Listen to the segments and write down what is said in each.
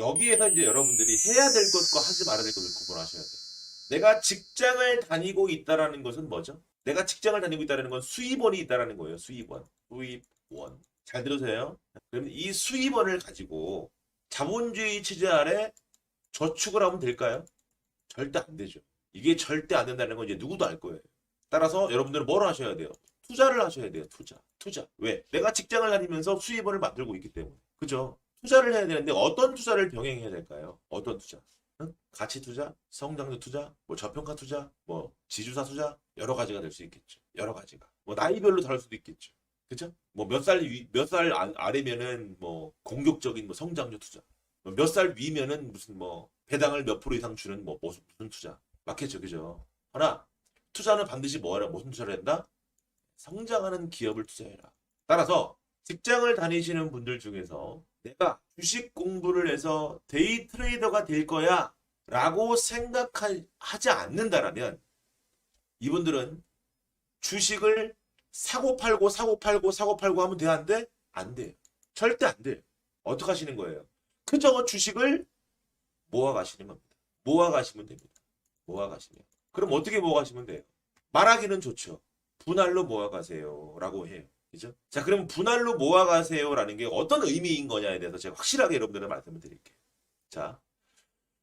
여기에서 이제 여러분들이 해야 될 것과 하지 말아야 될 것을 구분하셔야 돼요. 내가 직장을 다니고 있다라는 것은 뭐죠? 내가 직장을 다니고 있다는 건 수입원이 있다라는 거예요. 수입원. 수입원. 잘 들으세요. 그러면 이 수입원을 가지고 자본주의 체제 아래 저축을 하면 될까요? 절대 안 되죠. 이게 절대 안 된다는 건 이제 누구도 알 거예요. 따라서 여러분들은 뭘 하셔야 돼요? 투자를 하셔야 돼요. 투자. 투자. 왜? 내가 직장을 다니면서 수입원을 만들고 있기 때문에. 그죠? 투자를 해야 되는데 어떤 투자를 병행해야 될까요? 어떤 투자? 응? 가치 투자, 성장률 투자, 뭐 저평가 투자, 뭐 지주사 투자 여러 가지가 될 수 있겠죠. 여러 가지가. 뭐 나이별로 다를 수도 있겠죠. 그죠? 뭐 몇 살 몇 살 아래면은 뭐 공격적인 뭐 성장률 투자. 몇살 위면은 무슨 뭐 배당을 몇 프로 이상 주는 뭐 무슨 무슨 투자. 맞겠죠. 그죠? 하나 투자는 반드시 뭐하라 무슨 투자를 한다? 성장하는 기업을 투자해라. 따라서 직장을 다니시는 분들 중에서 내가 주식 공부를 해서 데이 트레이더가 될 거야 라고 생각하지 않는다라면 이분들은 주식을 사고 팔고 사고 팔고 사고 팔고 하면 돼? 안 돼요. 절대 안 돼요. 어떻게 하시는 거예요? 그저 주식을 모아 가시는 겁니다. 모아 가시면 됩니다. 모아 가시면. 그럼 어떻게 모아 가시면 돼요? 말하기는 좋죠. 분할로 모아 가세요. 라고 해요. 그죠? 자, 그럼 분할로 모아 가세요라는 게 어떤 의미인 거냐에 대해서 제가 확실하게 여러분들은 말씀을 드릴게요. 자,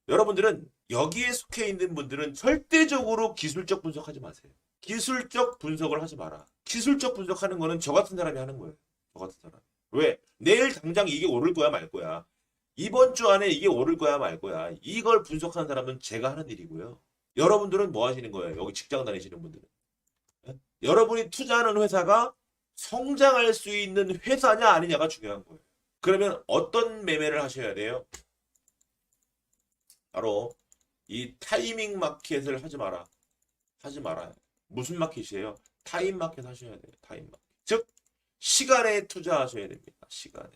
여러분들은 여기에 속해 있는 분들은 절대적으로 기술적 분석하지 마세요. 기술적 분석을 하지 마라. 기술적 분석하는 거는 저 같은 사람이 하는 거예요. 저 같은 사람. 왜? 내일 당장 이게 오를 거야 말 거야. 이번 주 안에 이게 오를 거야 말 거야. 이걸 분석하는 사람은 제가 하는 일이고요. 여러분들은 뭐 하시는 거예요? 여기 직장 다니시는 분들은. 예? 여러분이 투자하는 회사가 성장할 수 있는 회사냐 아니냐가 중요한 거예요. 그러면 어떤 매매를 하셔야 돼요? 바로 이 타이밍 마켓을 하지 마라. 하지 말아요. 무슨 마켓이에요? 타임 마켓 하셔야 돼요. 타임 마켓. 즉 시간에 투자하셔야 됩니다. 시간에.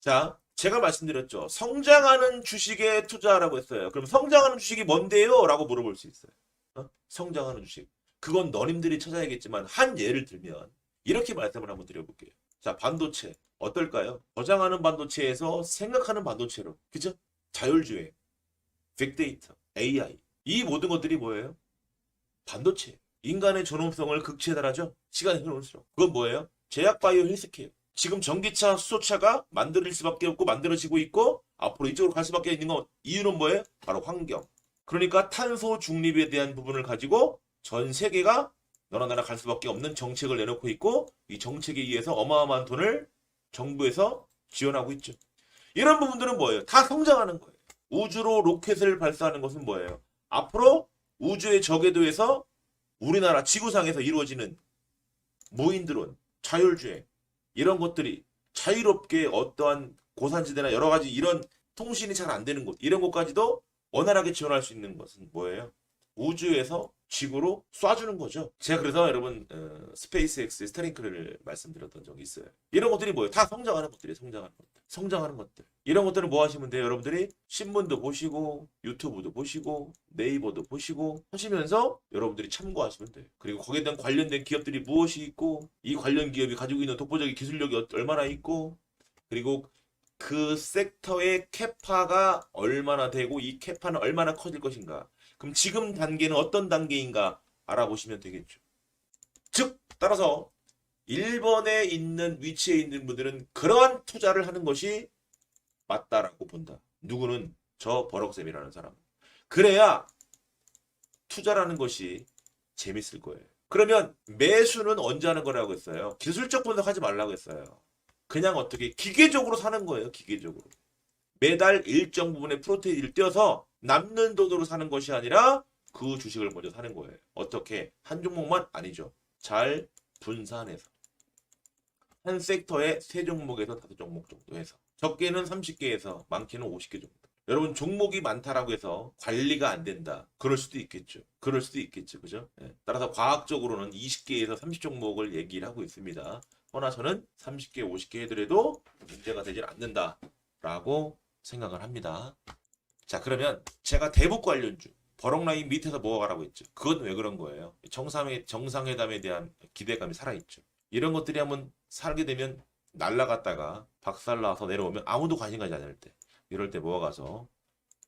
자, 제가 말씀드렸죠. 성장하는 주식에 투자하라고 했어요. 그럼 성장하는 주식이 뭔데요? 라고 물어볼 수 있어요. 어? 성장하는 주식. 그건 너님들이 찾아야겠지만 한 예를 들면 이렇게 말씀을 한번 드려볼게요. 자, 반도체. 어떨까요? 저장하는 반도체에서 생각하는 반도체로. 그죠? 자율주행, 빅데이터, AI. 이 모든 것들이 뭐예요? 반도체. 인간의 존엄성을 극치에 달하죠? 시간이 흐를수록. 그건 뭐예요? 제약 바이오 헬스케어. 지금 전기차, 수소차가 만들 수밖에 없고 만들어지고 있고 앞으로 이쪽으로 갈 수밖에 있는 건 이유는 뭐예요? 바로 환경. 그러니까 탄소 중립에 대한 부분을 가지고 전 세계가 너나 나나 갈 수밖에 없는 정책을 내놓고 있고 이 정책에 의해서 어마어마한 돈을 정부에서 지원하고 있죠. 이런 부분들은 뭐예요? 다 성장하는 거예요. 우주로 로켓을 발사하는 것은 뭐예요? 앞으로 우주의 저궤도에서 우리나라 지구상에서 이루어지는 무인드론, 자율주행 이런 것들이 자유롭게 어떠한 고산지대나 여러 가지 이런 통신이 잘 안 되는 곳 이런 곳까지도 원활하게 지원할 수 있는 것은 뭐예요? 우주에서 지구로 쏴주는 거죠. 제가 그래서 여러분 어, 스페이스X의 스타링크를 말씀드렸던 적이 있어요. 이런 것들이 뭐예요? 다 성장하는 것들이 성장하는 것들. 성장하는 것들. 이런 것들은 뭐 하시면 돼요? 여러분들이 신문도 보시고 유튜브도 보시고 네이버도 보시고 하시면서 여러분들이 참고하시면 돼요. 그리고 거기에 대한 관련된 기업들이 무엇이 있고 이 관련 기업이 가지고 있는 독보적인 기술력이 어- 얼마나 있고 그리고 그 섹터의 캐파가 얼마나 되고 이 캐파는 얼마나 커질 것인가. 그럼 지금 단계는 어떤 단계인가 알아보시면 되겠죠. 즉 따라서 1번에 있는 위치에 있는 분들은 그러한 투자를 하는 것이 맞다라고 본다. 누구는 저 버럭쌤이라는 사람. 그래야 투자라는 것이 재밌을 거예요. 그러면 매수는 언제 하는 거라고 했어요? 기술적 분석하지 말라고 했어요. 그냥 어떻게 기계적으로 사는 거예요. 기계적으로. 매달 일정 부분의 프로테인을 떼어서 남는 돈으로 사는 것이 아니라 그 주식을 먼저 사는 거예요. 어떻게? 한 종목만 아니죠. 잘 분산해서. 한 섹터에 세 종목에서 다섯 종목 정도 해서. 적게는 30개에서 많게는 50개 정도. 여러분 종목이 많다라고 해서 관리가 안 된다. 그럴 수도 있겠죠. 그럴 수도 있겠죠. 그죠? 예. 따라서 과학적으로는 20개에서 30종목을 얘기를 하고 있습니다. 허나 저는 30개, 50개 해더라도 문제가 되질 않는다라고 생각을 합니다. 자, 그러면 제가 대북 관련주 버럭라인 밑에서 모아가라고 했죠. 그건 왜 그런 거예요? 정상회, 정상회담에 대한 기대감이 살아있죠. 이런 것들이 한번 살게 되면 날라갔다가 박살나서 내려오면 아무도 관심 가지 않을 때 이럴 때 모아가서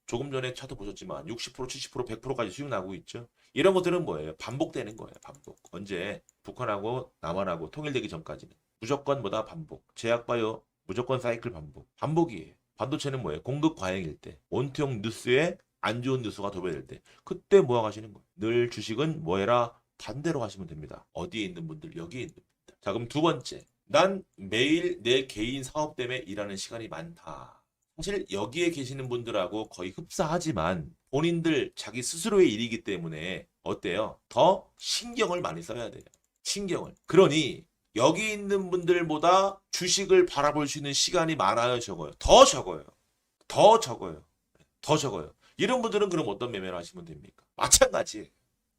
조금 전에 차트 보셨지만 60% 70% 100%까지 수익 나고 있죠. 이런 것들은 뭐예요? 반복되는 거예요. 반복. 언제 북한하고 남한하고 통일되기 전까지는 무조건 뭐다 반복. 제약바이오 무조건 사이클 반복. 반복이에요. 반도체는 뭐예요? 공급 과잉일 때 온통 뉴스에 안 좋은 뉴스가 도배될 때 그때 모아가시는 거예요. 늘 주식은 뭐해라 반대로 하시면 됩니다. 어디에 있는 분들 여기에 있는 분들. 자 그럼 두 번째. 난 매일 내 개인 사업 때문에 일하는 시간이 많다. 사실 여기에 계시는 분들하고 거의 흡사하지만 본인들 자기 스스로의 일이기 때문에 어때요? 더 신경을 많이 써야 돼요. 신경을. 그러니 여기 있는 분들보다 주식을 바라볼 수 있는 시간이 많아요, 적어요? 더 적어요. 더 적어요. 더 적어요. 이런 분들은 그럼 어떤 매매를 하시면 됩니까? 마찬가지예요.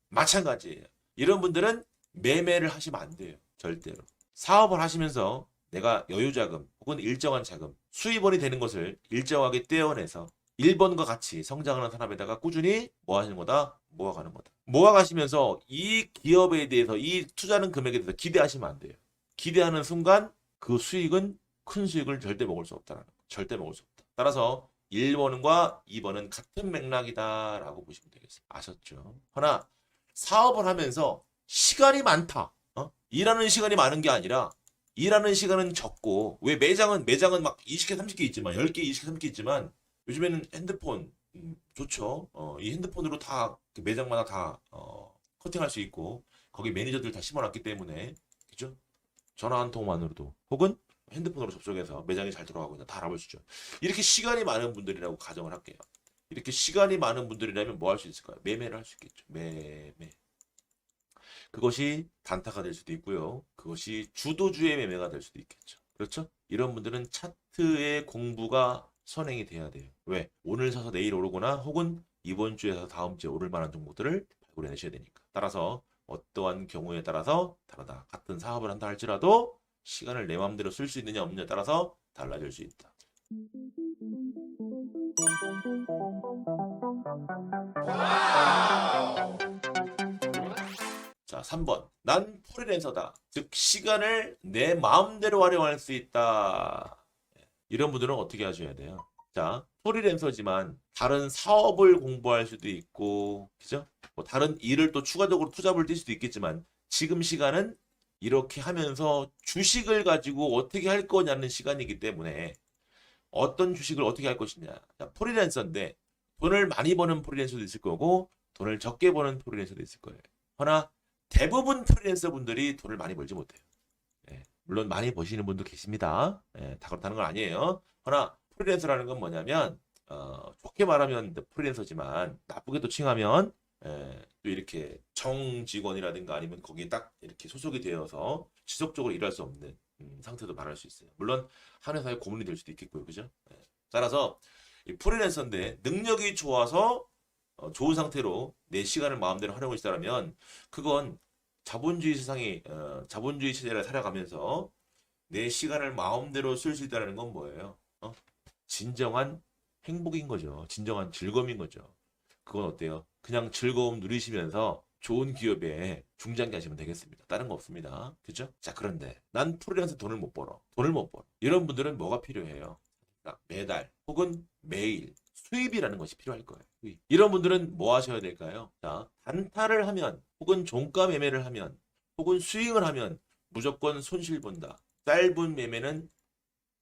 마찬가지예요. 이런 분들은 매매를 하시면 안 돼요. 절대로. 사업을 하시면서 내가 여유 자금 혹은 일정한 자금, 수입원이 되는 것을 일정하게 떼어내서 1번과 같이 성장하는 산업에다가 꾸준히 뭐 하시는 거다? 모아가는 거다. 모아가시면서 이 기업에 대해서 이 투자하는 금액에 대해서 기대하시면 안 돼요. 기대하는 순간 그 수익은 큰 수익을 절대 먹을 수 없다라는 거. 절대 먹을 수 없다. 따라서 1번과 2번은 같은 맥락이다라고 보시면 되겠어요. 아셨죠? 하나 사업을 하면서 시간이 많다. 어? 일하는 시간이 많은 게 아니라 일하는 시간은 적고 왜 매장은 매장은 막 20개 30개 있지만 10개 20개 30개 있지만 요즘에는 핸드폰 음, 좋죠. 어, 이 핸드폰으로 다그 매장마다 다 어, 커팅할 수 있고 거기 매니저들 다 심어놨기 때문에 그죠? 전화 한 통만으로도 혹은 핸드폰으로 접속해서 매장이 잘 돌아가고 있나 다 알아볼 수 있죠. 이렇게 시간이 많은 분들이라고 가정을 할게요. 이렇게 시간이 많은 분들이라면 뭐 할 수 있을까요? 매매를 할 수 있겠죠. 매매. 그것이 단타가 될 수도 있고요. 그것이 주도주의 매매가 될 수도 있겠죠. 그렇죠? 이런 분들은 차트의 공부가 선행이 돼야 돼요. 왜? 오늘 사서 내일 오르거나 혹은 이번 주에서 다음 주에 오를 만한 종목들을 발굴해내셔야 되니까. 따라서 어떠한 경우에 따라서 다르다. 같은 사업을 한다 할지라도 시간을 내 마음대로 쓸 수 있느냐 없느냐에 따라서 달라질 수 있다. 자, 3번. 난 프리랜서다. 즉, 시간을 내 마음대로 활용할 수 있다. 이런 분들은 어떻게 하셔야 돼요? 자, 프리랜서지만 다른 사업을 공부할 수도 있고, 그죠? 뭐 다른 일을 또 추가적으로 투잡을 뛸 수도 있겠지만, 지금 시간은 이렇게 하면서 주식을 가지고 어떻게 할 거냐는 시간이기 때문에, 어떤 주식을 어떻게 할 것이냐. 자, 프리랜서인데, 돈을 많이 버는 프리랜서도 있을 거고, 돈을 적게 버는 프리랜서도 있을 거예요. 허나, 대부분 프리랜서 분들이 돈을 많이 벌지 못해요. 예, 물론 많이 버시는 분도 계십니다. 예, 다 그렇다는 건 아니에요. 허나 프리랜서라는 건 뭐냐면 어, 좋게 말하면 프리랜서지만 나쁘게 또 칭하면 예, 또 이렇게 정 직원이라든가 아니면 거기에 딱 이렇게 소속이 되어서 지속적으로 일할 수 없는 음, 상태도 말할 수 있어요. 물론 한 회사의 고문이 될 수도 있겠고요, 그죠? 예. 따라서 이 프리랜서인데 능력이 좋아서 어, 좋은 상태로 내 시간을 마음대로 활용을 시다라면 그건 자본주의 세상이 어, 자본주의 체제를 살아가면서 내 시간을 마음대로 쓸 수 있다는 건 뭐예요? 어? 진정한 행복인 거죠. 진정한 즐거움인 거죠. 그건 어때요? 그냥 즐거움 누리시면서 좋은 기업에 중장기 하시면 되겠습니다. 다른 거 없습니다. 그죠? 자, 그런데 난 프리랜서 돈을 못 벌어. 돈을 못 벌어. 이런 분들은 뭐가 필요해요? 자, 매달 혹은 매일 수입이라는 것이 필요할 거예요. 수입. 이런 분들은 뭐 하셔야 될까요? 자, 단타를 하면 혹은 종가 매매를 하면 혹은 스윙을 하면 무조건 손실 본다. 짧은 매매는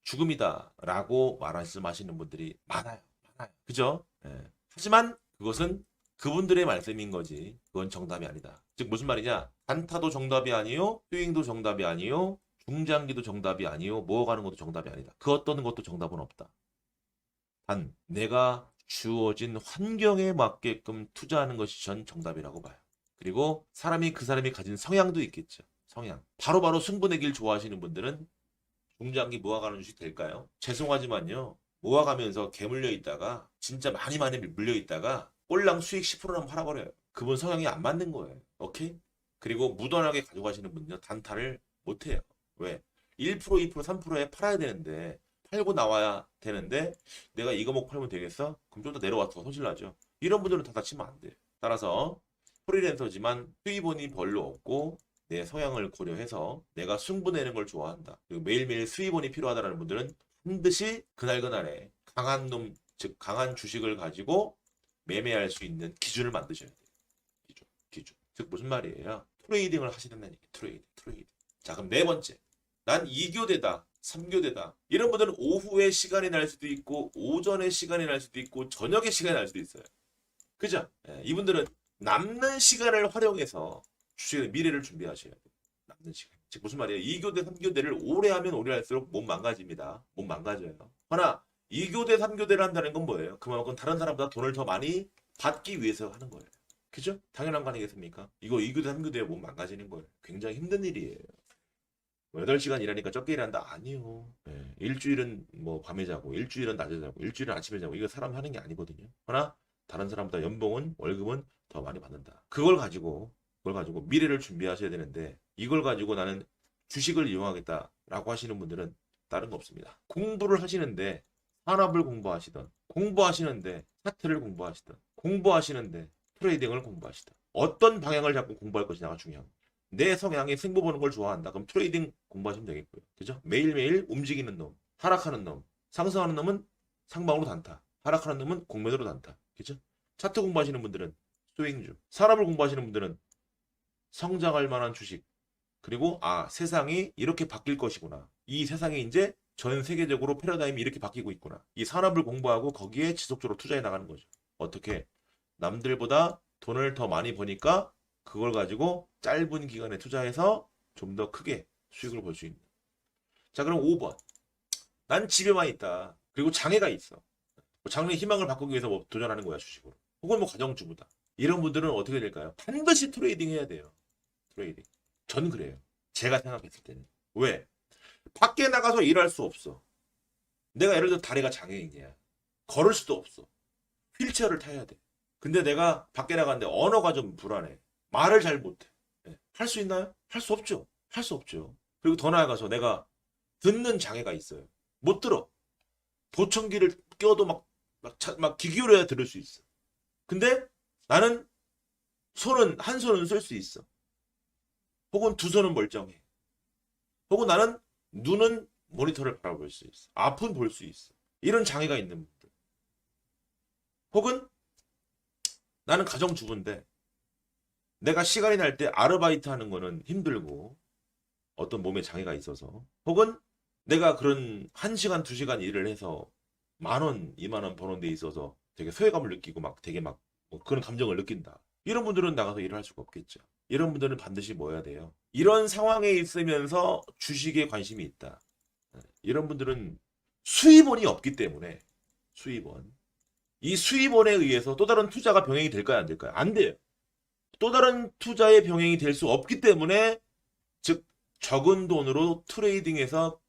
죽음이다 라고 말씀하시는 분들이 많아요. 많아요. 그죠? 예. 하지만 그것은 그분들의 말씀인 거지. 그건 정답이 아니다. 즉 무슨 말이냐? 단타도 정답이 아니요, 스윙도 정답이 아니요, 중장기도 정답이 아니요, 모아가는 것도 정답이 아니다. 그 어떤 것도 정답은 없다. 단 내가 주어진 환경에 맞게끔 투자하는 것이 전 정답이라고 봐요. 그리고 사람이 그 사람이 가진 성향도 있겠죠. 성향. 바로바로 승부내기를 좋아하시는 분들은 중장기 모아가는 주식 될까요? 죄송하지만요. 모아가면서 개물려 있다가 진짜 많이 많이 물려 있다가 꼴랑 수익 10%는 팔아버려요. 그분 성향이 안 맞는 거예요. 오케이? 그리고 무던하게 가져가시는 분은요. 단타를 못해요. 왜? 1% 2% 3%에 팔아야 되는데 팔고 나와야 되는데 내가 이거 먹고 팔면 되겠어? 그럼 좀 더 내려와서 손실 나죠. 이런 분들은 다 다치면 안 돼요. 따라서 프리랜서지만 수입원이 별로 없고 내 성향을 고려해서 내가 승부내는 걸 좋아한다. 그리고 매일매일 수입원이 필요하다는 분들은 반드시 그날그날에 강한 놈, 즉 강한 주식을 가지고 매매할 수 있는 기준을 만드셔야 돼요. 기준, 기준. 즉 무슨 말이에요? 트레이딩을 하시는 얘기. 트레이딩, 트레이딩. 자, 그럼 네 번째. 난 2교대다. 3교대다. 이런 분들은 오후에 시간이 날 수도 있고 오전에 시간이 날 수도 있고 저녁에 시간이 날 수도 있어요. 그죠? 예, 이분들은 남는 시간을 활용해서 주식의 미래를 준비하셔야 돼요. 남는 시간. 즉 무슨 말이에요? 2교대, 3교대를 오래 하면 오래 할수록 몸 망가집니다. 몸 망가져요. 하나 2교대, 3교대를 한다는 건 뭐예요? 그만큼 다른 사람보다 돈을 더 많이 받기 위해서 하는 거예요. 그죠? 당연한 거 아니겠습니까? 이거 2교대, 3교대에 몸 망가지는 거예요. 굉장히 힘든 일이에요. 뭐 8시간 일하니까 적게 일한다? 아니요. 예, 일주일은 뭐 밤에 자고, 일주일은 낮에 자고, 일주일은 아침에 자고, 이거 사람 하는 게 아니거든요. 하나, 다른 사람보다 연봉은, 월급은 더 많이 받는다. 그걸 가지고, 그걸 가지고 미래를 준비하셔야 되는데, 이걸 가지고 나는 주식을 이용하겠다라고 하시는 분들은 다른 거 없습니다. 공부를 하시는데, 산업을 공부하시던, 공부하시는데, 차트를 공부하시던, 공부하시는데, 트레이딩을 공부하시던, 어떤 방향을 잡고 공부할 것이냐가 중요합니다. 내 성향이 승부 보는 걸 좋아한다. 그럼 트레이딩 공부하시면 되겠고요. 그죠? 매일매일 움직이는 놈, 하락하는 놈, 상승하는 놈은 상방으로 단타, 하락하는 놈은 공매도로 단타. 그죠? 차트 공부하시는 분들은 스윙주, 산업을 공부하시는 분들은 성장할 만한 주식, 그리고 아, 세상이 이렇게 바뀔 것이구나. 이 세상이 이제 전 세계적으로 패러다임이 이렇게 바뀌고 있구나. 이 산업을 공부하고 거기에 지속적으로 투자해 나가는 거죠. 어떻게? 남들보다 돈을 더 많이 버니까 그걸 가지고 짧은 기간에 투자해서 좀 더 크게 수익을 볼 수 있는. 자, 그럼 5번. 난 집에만 있다. 그리고 장애가 있어. 뭐 장래 희망을 바꾸기 위해서 뭐 도전하는 거야, 주식으로. 혹은 뭐 가정주부다. 이런 분들은 어떻게 될까요? 반드시 트레이딩 해야 돼요. 트레이딩. 전 그래요. 제가 생각했을 때는. 왜? 밖에 나가서 일할 수 없어. 내가 예를 들어 다리가 장애인이야. 걸을 수도 없어. 휠체어를 타야 돼. 근데 내가 밖에 나갔는데 언어가 좀 불안해. 말을 잘 못해. 할 수 있나요? 할 수 없죠. 할 수 없죠. 그리고 더 나아가서 내가 듣는 장애가 있어요. 못 들어. 보청기를 껴도 막, 막, 차- 막 기기울여야 들을 수 있어. 근데 나는 손은, 한 손은 쓸 수 있어. 혹은 두 손은 멀쩡해. 혹은 나는 눈은 모니터를 바라볼 수 있어. 앞은 볼 수 있어. 이런 장애가 있는 분들. 혹은 나는 가정주부인데 내가 시간이 날 때 아르바이트 하는 거는 힘들고 어떤 몸에 장애가 있어서 혹은 내가 그런 한시간두시간 일을 해서 만 원, 이만 원 버는 데 있어서 되게 소외감을 느끼고 막 되게 막 뭐 그런 감정을 느낀다. 이런 분들은 나가서 일을 할 수가 없겠죠. 이런 분들은 반드시 뭐 해야 돼요? 이런 상황에 있으면서 주식에 관심이 있다. 이런 분들은 수입원이 없기 때문에 수입원. 이 수입원에 의해서 또 다른 투자가 병행이 될까요? 안 될까요? 안 돼요. 또 다른 투자의 병행이 될 수 없기 때문에 즉 적은 돈으로 트레이딩해서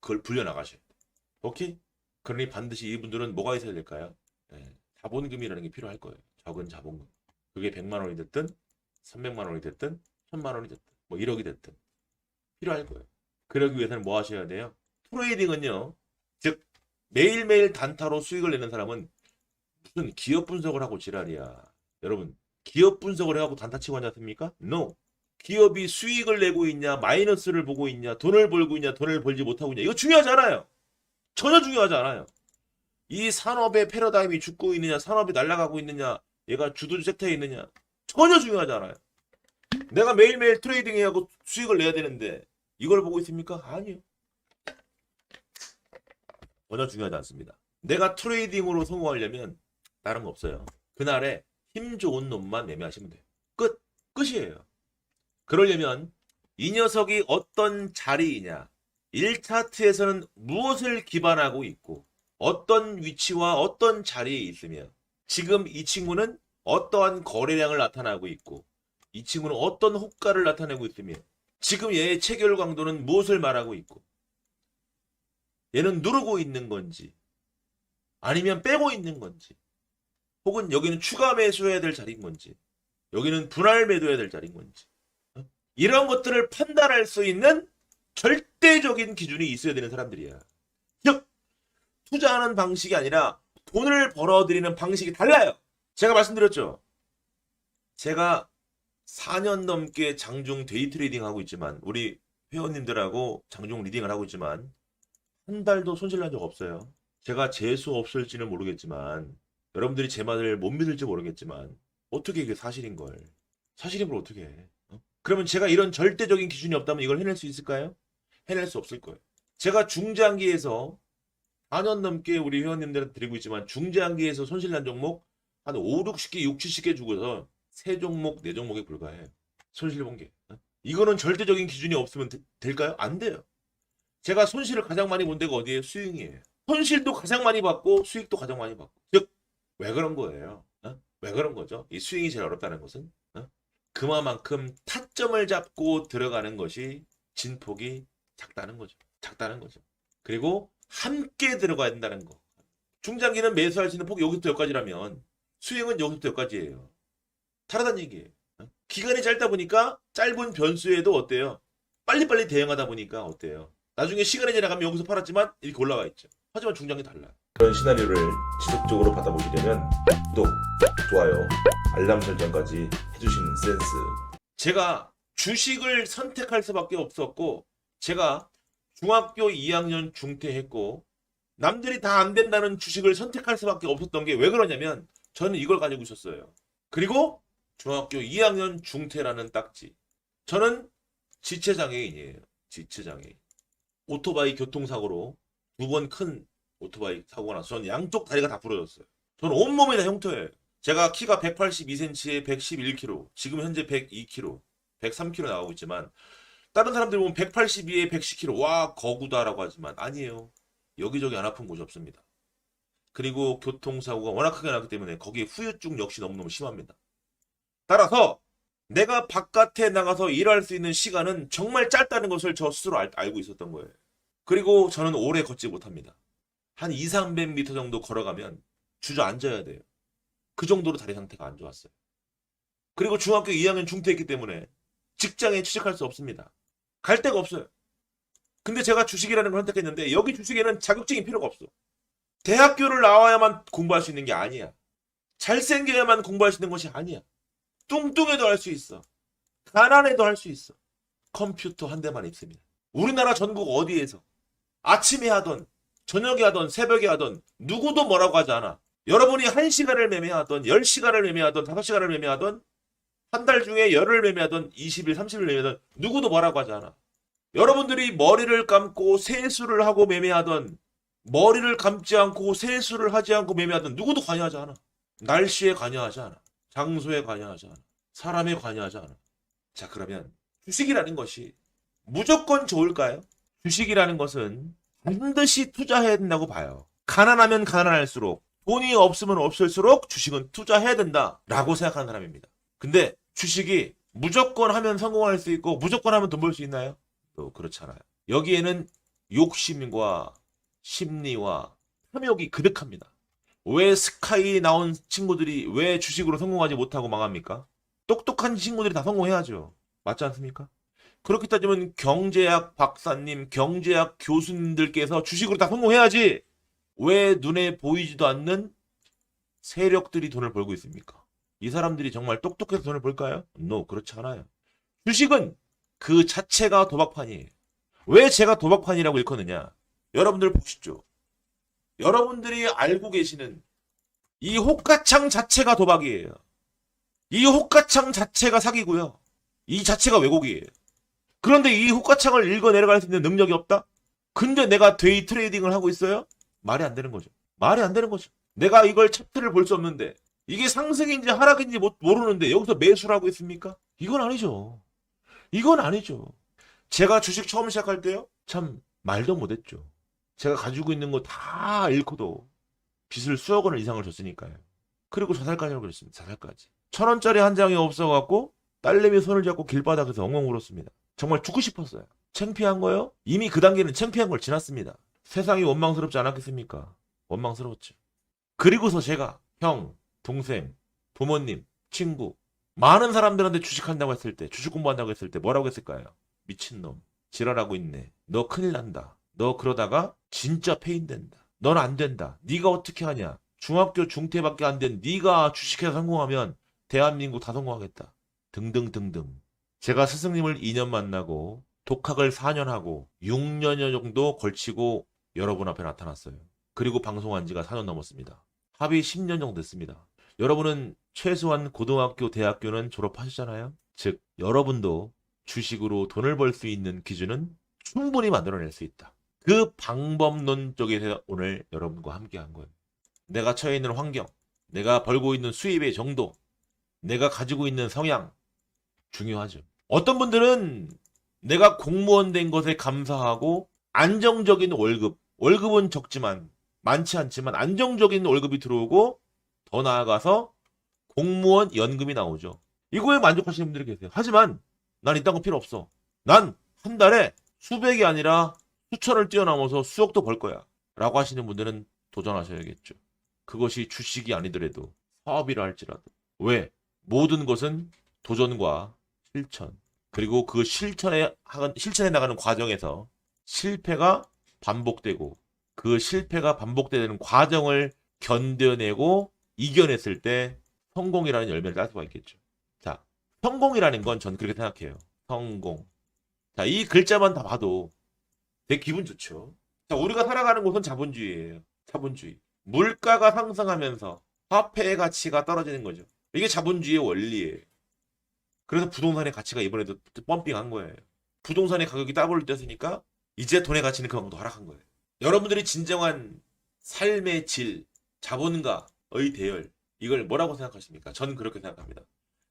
그걸 불려나가셔야 돼요. 오케이? 그러니 반드시 이분들은 뭐가 있어야 될까요? 예, 자본금이라는 게 필요할 거예요. 적은 자본금. 그게 100만 원이 됐든 300만 원이 됐든 1000만 원이 됐든 뭐 1억이 됐든 필요할 거예요. 그러기 위해서는 뭐 하셔야 돼요? 트레이딩은요. 즉 매일매일 단타로 수익을 내는 사람은 무슨 기업 분석을 하고 지랄이야. 여러분 기업 분석을 해갖고 단타 치고 하지 않습니까? No. 기업이 수익을 내고 있냐, 마이너스를 보고 있냐, 돈을 벌고 있냐, 돈을 벌지 못하고 있냐. 이거 중요하지 않아요. 전혀 중요하지 않아요. 이 산업의 패러다임이 죽고 있느냐, 산업이 날아가고 있느냐, 얘가 주도주 섹터에 있느냐. 전혀 중요하지 않아요. 내가 매일매일 트레이딩 해하고 수익을 내야 되는데 이걸 보고 있습니까? 아니요. 전혀 중요하지 않습니다. 내가 트레이딩으로 성공하려면 다른 거 없어요. 그날에 힘 좋은 놈만 매매하시면 돼요. 끝. 끝이에요. 그러려면 이 녀석이 어떤 자리이냐, 1차트에서는 무엇을 기반하고 있고, 어떤 위치와 어떤 자리에 있으며, 지금 이 친구는 어떠한 거래량을 나타나고 있고, 이 친구는 어떤 호가를 나타내고 있으며, 지금 얘의 체결 강도는 무엇을 말하고 있고, 얘는 누르고 있는 건지, 아니면 빼고 있는 건지, 혹은 여기는 추가 매수해야 될 자리인 건지, 여기는 분할 매도해야 될 자리인 건지, 어? 이런 것들을 판단할 수 있는 절대적인 기준이 있어야 되는 사람들이야. 즉, 투자하는 방식이 아니라 돈을 벌어들이는 방식이 달라요. 제가 말씀드렸죠. 제가 4년 넘게 장중 데이 트레이딩 하고 있지만, 우리 회원님들하고 장중 리딩을 하고 있지만, 한 달도 손실 난 적 없어요. 제가 재수 없을지는 모르겠지만 여러분들이 제 말을 못 믿을지 모르겠지만 어떻게 이게 사실인 걸 사실인 걸 어떻게 해? 어? 그러면 제가 이런 절대적인 기준이 없다면 이걸 해낼 수 있을까요? 해낼 수 없을 거예요. 제가 중장기에서 4년 넘게 우리 회원님들한테 드리고 있지만 중장기에서 손실난 종목 한 5, 60개, 6, 70개 주고서 세 종목, 네 종목에 불과해요. 손실 본 게. 어? 이거는 절대적인 기준이 없으면 되- 될까요? 안 돼요. 제가 손실을 가장 많이 본 데가 어디예요? 수익이에요. 손실도 가장 많이 받고 수익도 가장 많이 받고. 즉, 왜 그런 거예요? 어? 왜 그런 거죠? 이 스윙이 제일 어렵다는 것은 어? 그만큼 타점을 잡고 들어가는 것이 진폭이 작다는 거죠. 작다는 거죠. 그리고 함께 들어가야 된다는 거. 중장기는 매수할 수 있는 폭이 여기부터 여기까지라면 수익은 여기부터 여기까지예요. 다르다는 얘기예요. 어? 기간이 짧다 보니까 짧은 변수에도 어때요? 빨리빨리 대응하다 보니까 어때요? 나중에 시간이 지나가면 여기서 팔았지만 이렇게 올라가 있죠. 하지만 중장기 달라요. 그런 시나리오를 지속적으로 받아보시려면 구독, 좋아요, 알람 설정까지 해주시는 센스. 제가 주식을 선택할 수밖에 없었고, 제가 중학교 2학년 중퇴했고, 남들이 다 안 된다는 주식을 선택할 수밖에 없었던 게 왜 그러냐면, 저는 이걸 가지고 있었어요. 그리고 중학교 2학년 중퇴라는 딱지. 저는 지체장애인이에요. 지체장애인. 오토바이 교통사고로 두 번 큰 오토바이 사고가 나서 저는 양쪽 다리가 다 부러졌어요. 저는 온몸이 다 흉터예요. 제가 키가 182cm에 111kg, 지금 현재 102kg, 103kg 나가고 있지만 다른 사람들 보면 182에 110kg, 와 거구다라고 하지만 아니에요. 여기저기 안 아픈 곳이 없습니다. 그리고 교통사고가 워낙 크게 났기 때문에 거기에 후유증 역시 너무너무 심합니다. 따라서 내가 바깥에 나가서 일할 수 있는 시간은 정말 짧다는 것을 저 스스로 알, 알고 있었던 거예요. 그리고 저는 오래 걷지 못합니다. 한 2, 300m 정도 걸어가면 주저앉아야 돼요. 그 정도로 다리 상태가 안 좋았어요. 그리고 중학교 2학년 중퇴했기 때문에 직장에 취직할 수 없습니다. 갈 데가 없어요. 근데 제가 주식이라는 걸 선택했는데 여기 주식에는 자격증이 필요가 없어. 대학교를 나와야만 공부할 수 있는 게 아니야. 잘생겨야만 공부할 수 있는 것이 아니야. 뚱뚱해도 할 수 있어. 가난해도 할 수 있어. 컴퓨터 한 대만 있습니다. 우리나라 전국 어디에서 아침에 하던 저녁에 하던 새벽에 하던 누구도 뭐라고 하지 않아. 여러분이 1시간을 매매하던 10시간을 매매하던 5시간을 매매하던 한 달 중에 열흘 매매하던 20일 30일 매매하던 누구도 뭐라고 하지 않아. 여러분들이 머리를 감고 세수를 하고 매매하던 머리를 감지 않고 세수를 하지 않고 매매하던 누구도 관여하지 않아. 날씨에 관여하지 않아. 장소에 관여하지 않아. 사람에 관여하지 않아. 자, 그러면 주식이라는 것이 무조건 좋을까요? 주식이라는 것은 반드시 투자해야 된다고 봐요. 가난하면 가난할수록 돈이 없으면 없을수록 주식은 투자해야 된다라고 생각하는 사람입니다. 근데 주식이 무조건 하면 성공할 수 있고 무조건 하면 돈 벌 수 있나요? 또 그렇잖아요. 여기에는 욕심과 심리와 탐욕이 그득합니다. 왜 스카이 나온 친구들이 왜 주식으로 성공하지 못하고 망합니까? 똑똑한 친구들이 다 성공해야죠. 맞지 않습니까? 그렇게 따지면 경제학 박사님, 경제학 교수님들께서 주식으로 다 성공해야지. 왜 눈에 보이지도 않는 세력들이 돈을 벌고 있습니까? 이 사람들이 정말 똑똑해서 돈을 벌까요? No, 그렇지 않아요. 주식은 그 자체가 도박판이에요. 왜 제가 도박판이라고 일컫느냐? 여러분들 보시죠. 여러분들이 알고 계시는 이 호가창 자체가 도박이에요. 이 호가창 자체가 사기고요. 이 자체가 왜곡이에요. 그런데 이 호가창을 읽어 내려갈 수 있는 능력이 없다? 근데 내가 데이 트레이딩을 하고 있어요? 말이 안 되는 거죠. 말이 안 되는 거죠. 내가 이걸 차트를 볼 수 없는데 이게 상승인지 하락인지 못- 모르는데 여기서 매수를 하고 있습니까? 이건 아니죠. 이건 아니죠. 제가 주식 처음 시작할 때요? 참 말도 못했죠. 제가 가지고 있는 거 다 잃고도 빚을 수억 원을 이상을 줬으니까요. 그리고 자살까지 하고 그랬습니다. 자살까지. 천 원짜리 한 장이 없어갖고 딸내미 손을 잡고 길바닥에서 엉엉 울었습니다. 정말 죽고 싶었어요. 창피한 거요? 이미 그 단계는 창피한 걸 지났습니다. 세상이 원망스럽지 않았겠습니까? 원망스러웠죠. 그리고서 제가 형, 동생, 부모님, 친구 많은 사람들한테 주식한다고 했을 때 주식 공부한다고 했을 때 뭐라고 했을까요? 미친놈 지랄하고 있네. 너 큰일 난다. 너 그러다가 진짜 폐인된다. 넌 안 된다. 네가 어떻게 하냐? 중학교 중퇴밖에 안 된 네가 주식해서 성공하면 대한민국 다 성공하겠다. 등등등등. 제가 스승님을 2년 만나고 독학을 4년 하고 6년여 정도 걸치고 여러분 앞에 나타났어요. 그리고 방송한 지가 4년 넘었습니다. 합의 10년 정도 됐습니다. 여러분은 최소한 고등학교, 대학교는 졸업하셨잖아요. 즉, 여러분도 주식으로 돈을 벌 수 있는 기준은 충분히 만들어낼 수 있다. 그 방법론 쪽에서 오늘 여러분과 함께 한 거예요. 내가 처해 있는 환경, 내가 벌고 있는 수입의 정도, 내가 가지고 있는 성향, 중요하죠. 어떤 분들은 내가 공무원 된 것에 감사하고 안정적인 월급, 월급은 적지만 많지 않지만 안정적인 월급이 들어오고 더 나아가서 공무원 연금이 나오죠. 이거에 만족하시는 분들이 계세요. 하지만 난 이딴 거 필요 없어. 난 한 달에 수백이 아니라 수천을 뛰어넘어서 수억도 벌 거야. 라고 하시는 분들은 도전하셔야겠죠. 그것이 주식이 아니더라도 사업이라 할지라도. 왜? 모든 것은 도전과 실천. 그리고 그 실천에, 하- 실천해 나가는 과정에서 실패가 반복되고 그 실패가 반복되는 과정을 견뎌내고 이겨냈을 때 성공이라는 열매를 딸 수가 있겠죠. 자, 성공이라는 건 전 그렇게 생각해요. 성공. 자, 이 글자만 다 봐도 되게 기분 좋죠. 자, 우리가 살아가는 곳은 자본주의예요. 자본주의. 물가가 상승하면서 화폐의 가치가 떨어지는 거죠. 이게 자본주의의 원리예요. 그래서 부동산의 가치가 이번에도 펌핑한 거예요. 부동산의 가격이 따블을 떴으니까 이제 돈의 가치는 그만큼 더 하락한 거예요. 여러분들이 진정한 삶의 질, 자본가의 대열, 이걸 뭐라고 생각하십니까? 전 그렇게 생각합니다.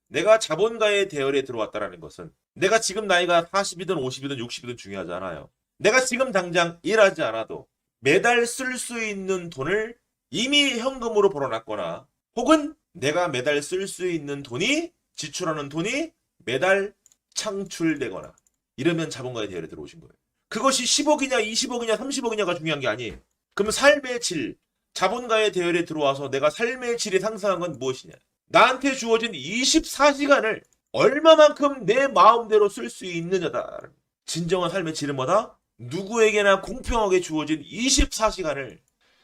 내가 자본가의 대열에 들어왔다라는 것은 내가 지금 나이가 40이든 50이든 60이든 중요하지 않아요. 내가 지금 당장 일하지 않아도 매달 쓸 수 있는 돈을 이미 현금으로 벌어놨거나 혹은 내가 매달 쓸 수 있는 돈이 지출하는 돈이 매달 창출되거나 이러면 자본가의 대열에 들어오신 거예요. 그것이 10억이냐 20억이냐 30억이냐가 중요한 게 아니에요. 그럼 삶의 질, 자본가의 대열에 들어와서 내가 삶의 질이 상승한 건 무엇이냐? 나한테 주어진 24시간을 얼마만큼 내 마음대로 쓸 수 있느냐다. 진정한 삶의 질은 뭐다? 누구에게나 공평하게 주어진 24시간을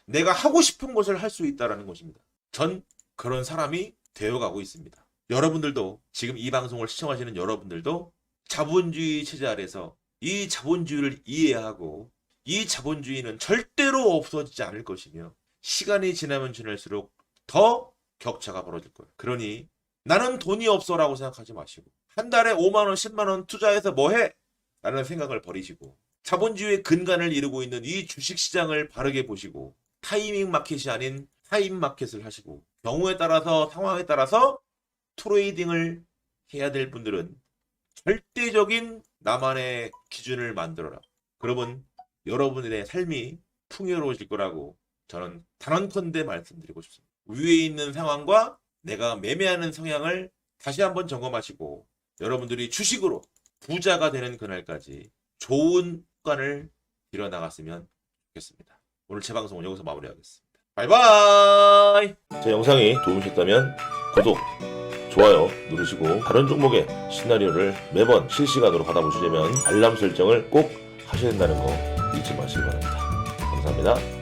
내가 하고 싶은 것을 할 수 있다라는 것입니다. 전 그런 사람이 되어가고 있습니다. 여러분들도 지금 이 방송을 시청하시는 여러분들도 자본주의 체제 아래서 이 자본주의를 이해하고 이 자본주의는 절대로 없어지지 않을 것이며 시간이 지나면 지날수록 더 격차가 벌어질 거예요. 그러니 나는 돈이 없어라고 생각하지 마시고 한 달에 5만 원, 10만 원 투자해서 뭐 해? 라는 생각을 버리시고 자본주의의 근간을 이루고 있는 이 주식 시장을 바르게 보시고 타이밍 마켓이 아닌 타임 마켓을 하시고 경우에 따라서 상황에 따라서 트레이딩을 해야 될 분들은 절대적인 나만의 기준을 만들어라. 그러면 여러분들의 삶이 풍요로워질 거라고 저는 단언컨대 말씀드리고 싶습니다. 위에 있는 상황과 내가 매매하는 성향을 다시 한번 점검하시고 여러분들이 주식으로 부자가 되는 그날까지 좋은 습관을 들여나갔으면 좋겠습니다. 오늘 제 방송은 여기서 마무리하겠습니다. 바이바이! 제 영상이 도움이셨다면 구독, 좋아요 누르시고 다른 종목의 시나리오를 매번 실시간으로 받아보시려면 알람 설정을 꼭 하셔야 된다는 거 잊지 마시기 바랍니다. 감사합니다.